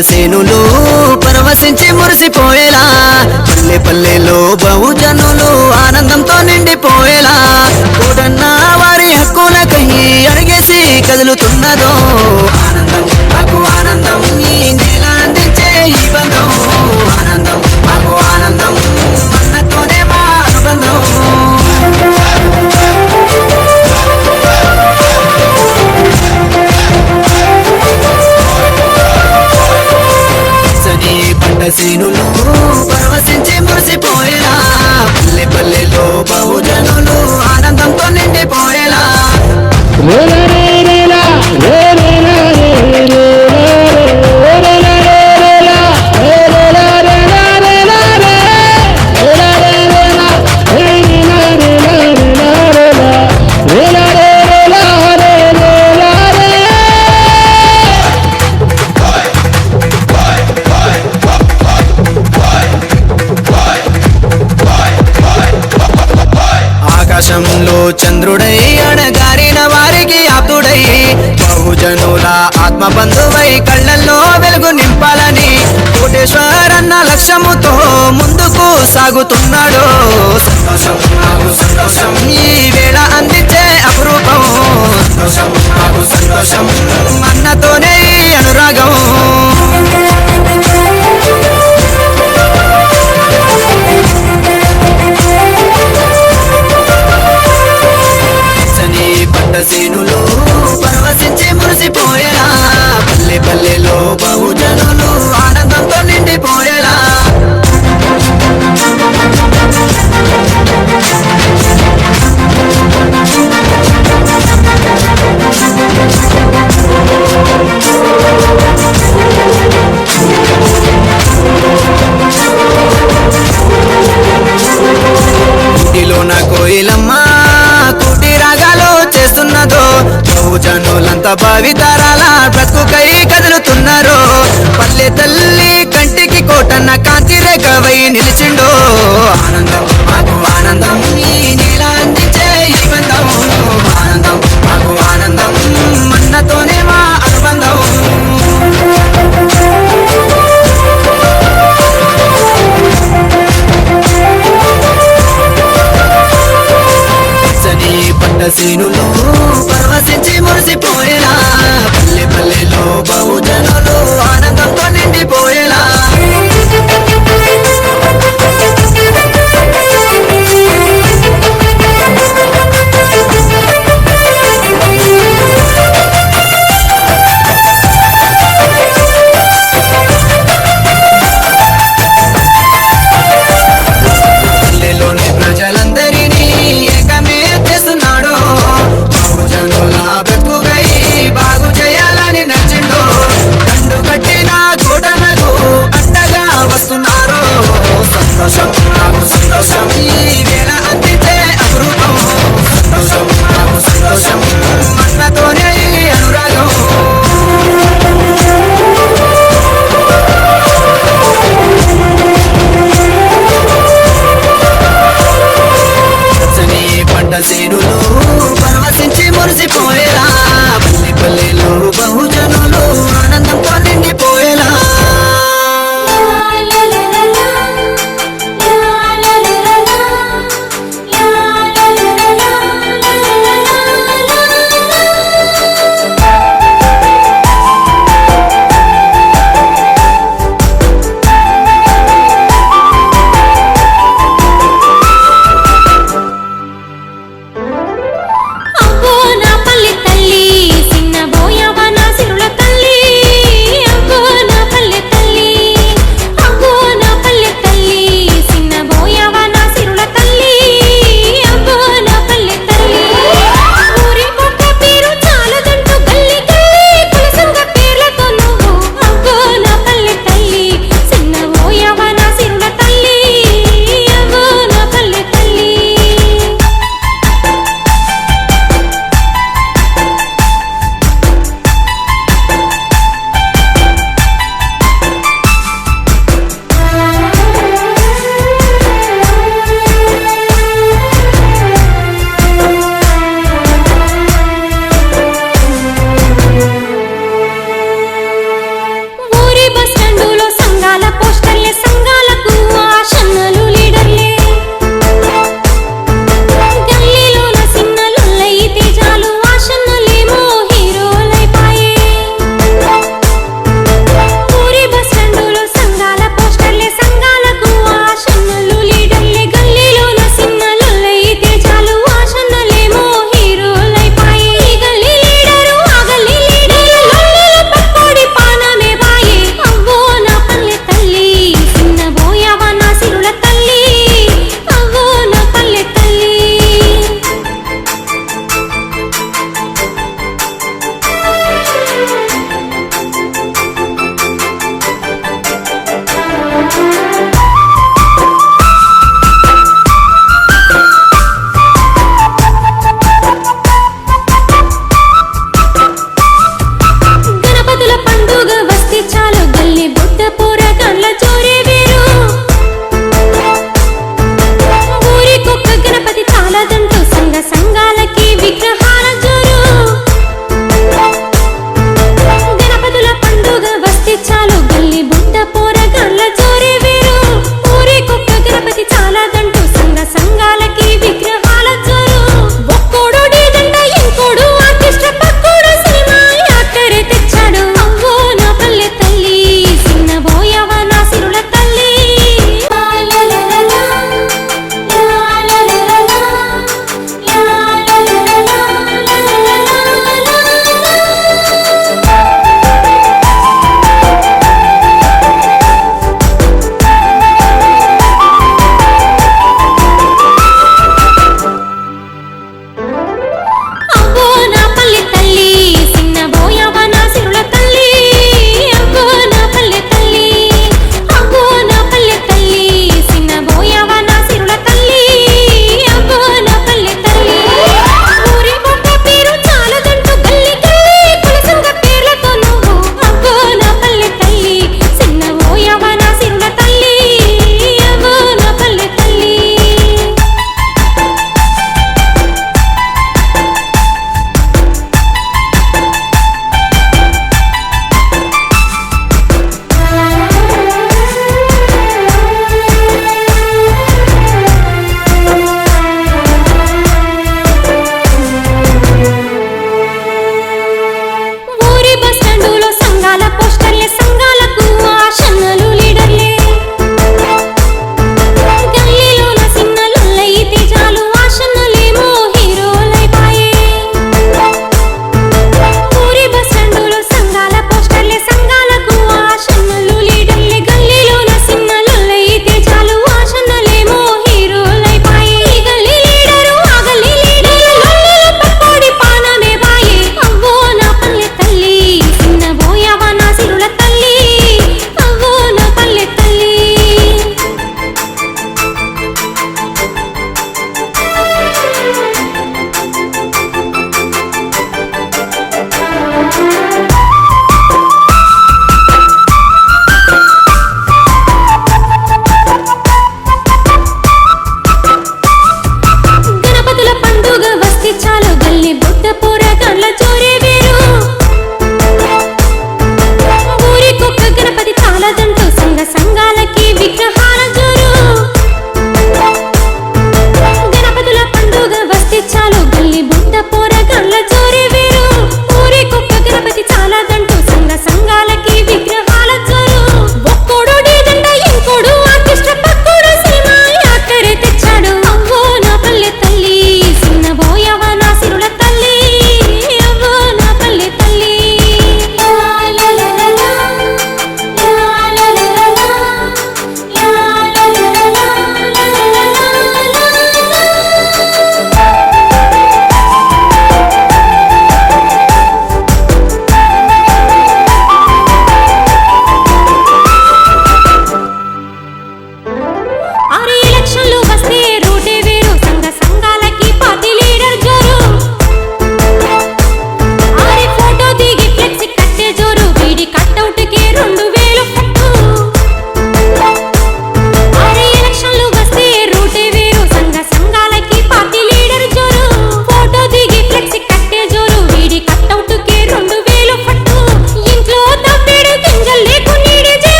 ደሴኑን si no ఆకాశంలో చంద్రుడై అణగారిన వారికి ఆప్తుడై బహుజనుల ఆత్మ బంధువై కళ్ళల్లో వెలుగు నింపాలని కోటేశ్వరన్న లక్ష్యముతో ముందుకు సాగుతున్నాడు. ఈ వేళ అందించే అపురూపం. అన్నతోనే అనురాగం. కలిసిపోయరా పల్లె పల్లెలో బహుజనం así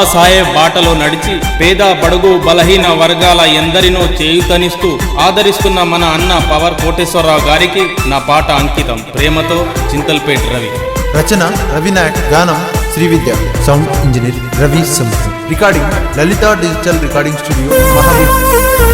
బాబాసాహెబ్ బాటలో నడిచి పేద బడుగు బలహీన వర్గాల ఎందరినో చేయుతనిస్తూ ఆదరిస్తున్న మన అన్న పవర్ కోటేశ్వరరావు గారికి నా పాట అంకితం. ప్రేమతో చింతల్పేట్ రవి. రచన రవినాయక్. గానం శ్రీవిద్య. సౌండ్ ఇంజనీర్ రవి సంస్థ recording Lalitha digital recording studio Mahavir.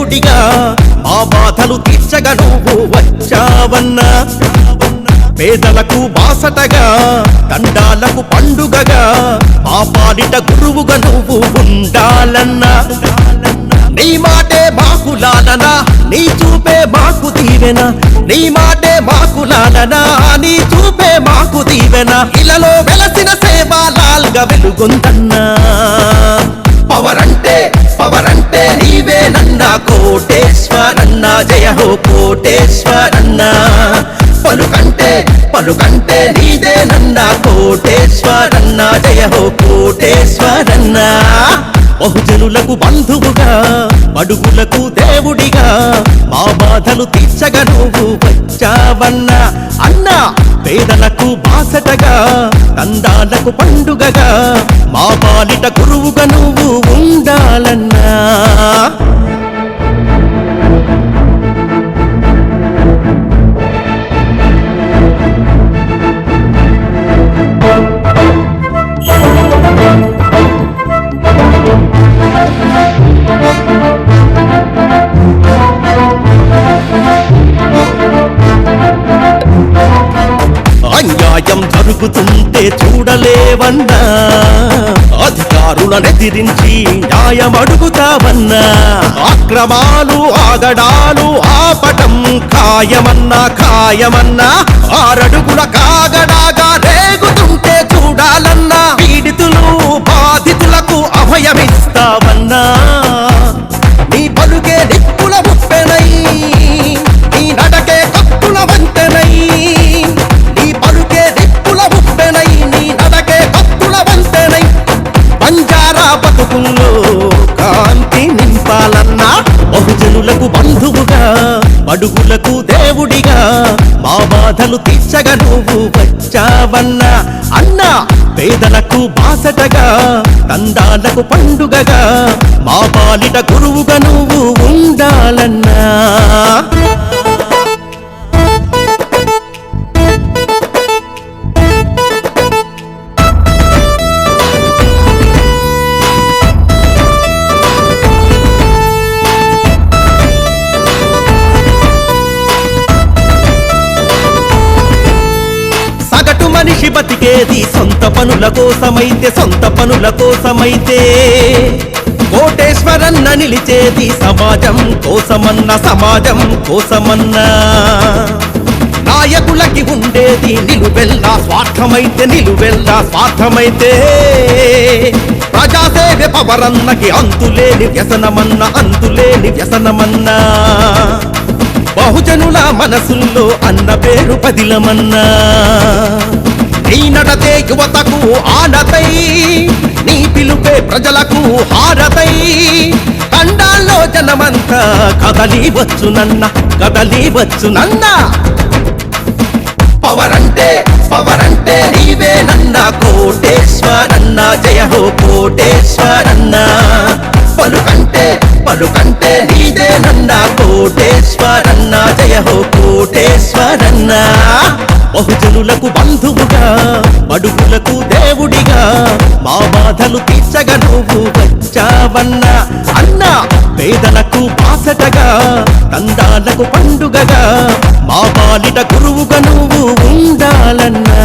దేవుడిగా ఆ బాధలు తీర్చగా నువ్వు వచ్చావన్నా. పేదలకు బాసటగా దండాలకు పండుగగా ఆ పాలిట గురువుగా నువ్వు ఉండాలన్నా. నీ మాటే మాకు లాలనా నీ చూపే మాకు తీవెనా నీ మాటే మాకు లాలనా నీ చూపే మాకు తీవెనా ఇలలో వెలసిన సేవ లాల్గా వెలుగొందన్నా. పవర్ అంటే అంటే కోటేశ్వరన్న జయ హో కోటేశ్వరన్న. పలుకంటే పలుకంటే నీదే నన్న కోటేశ్వరన్న జయ హో కోటేశ్వరన్న. బహుజనులకు బంధువుగా అడుగులకు దేవుడిగా మా బాధలు తీర్చగా నువ్వు వచ్చావన్నా. అన్నా పేదలకు బాసటగా తందాలకు పండుగగా మా పాలిట గురువుగా నువ్వు ఉండాలన్నా. అన్యాయం జరుగుతుంటే చూడలేవన్నా? అధికారులను తిరించి న్యాయం అడుగుతావన్నా అక్రమాలు ఆగడాలు ఆపటం ఖాయమన్నా ఖాయమన్నా? ఆరడుగుల కాగడాగా రేగుతుంటే చూడాలన్నా? పీడితులు అడుగులకు దేవుడిగా మా బాధలు తీర్చగా నువ్వు వచ్చావన్నా అన్నా పేదలకు బాసటగా తందాలకు పండుగగా మా పాలిట గురువుగా నువ్వు ఉండాలన్నా. కొట్టేది సొంత పనుల కోసమైతే సొంత పనుల కోసమైతే. కోటేశ్వరన్న నిలిచేది సమాజం కోసమన్న సమాజం కోసమన్న. నాయకులకి ఉండేది నిలువెల్లా స్వార్థమైతే నిలువెల్లా స్వార్థమైతే. ప్రజాసేవ పవరన్నకి అంతులేని వ్యసనమన్న అంతులేని వ్యసనమన్నా. బహుజనుల మనసుల్లో అన్న పేరు పదిలమన్నా. నీ నడతే యువతకు ఆనతై నీ పిలుపే ప్రజలకు హారతై. కండాల్లో జనమంతా కదలి వచ్చునన్న కదలి వచ్చునన్న పవర్ అంటే పవర్ అంటే నీవేనన్నా కోటేశ్వరన్న జయ హో కోటేశ్వరన్నా. పలుకంటే పలుకంటే నీదేనన్నా కోటేశ్వరన్న జయ హో కోటేశ్వరన్న. బహుజనులకు బంధువుగా బడుగులకు దేవుడిగా మా బాధలు తీర్చగ నువ్వు వచ్చావన్న. అన్న పేదలకు బాసటగా తందాలకు పండుగగా మా బాలిట గురువుగా నువ్వు ఉండాలన్నా.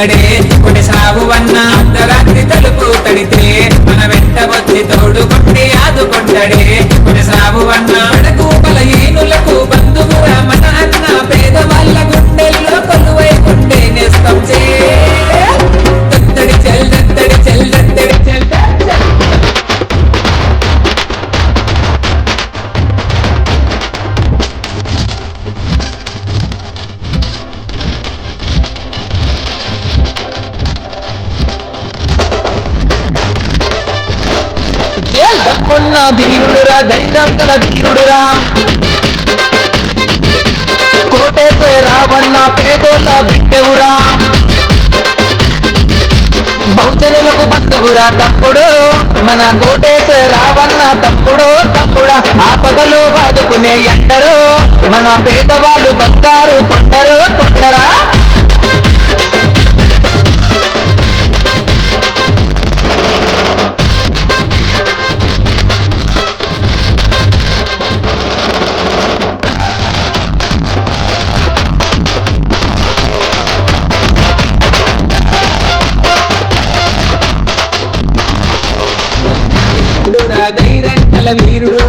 ఆదుకుంటాడే కొన్ని సాగు వన్న అర్ధరాత్రి తలుపు తడితే మన వెంట వచ్చి తోడు కొట్టి ఆదుకుంటాడే కొన్ని సాగు వన్న దక్కున్న ధీరుడురా ధైర్యం గల ధీరుడురా కోటేపై రావన్న పేదోళ్ళ బిడ్డవురా. బహుజనులకు బంధువురా తప్పుడు మన కోటేశ్వర రావన్న తప్పుడు తప్పుడా ఆపదలు బాదుకునే ఎండరు. మన పేదవాళ్ళు బతారు పుట్టరు పుట్టరా ధైర్యం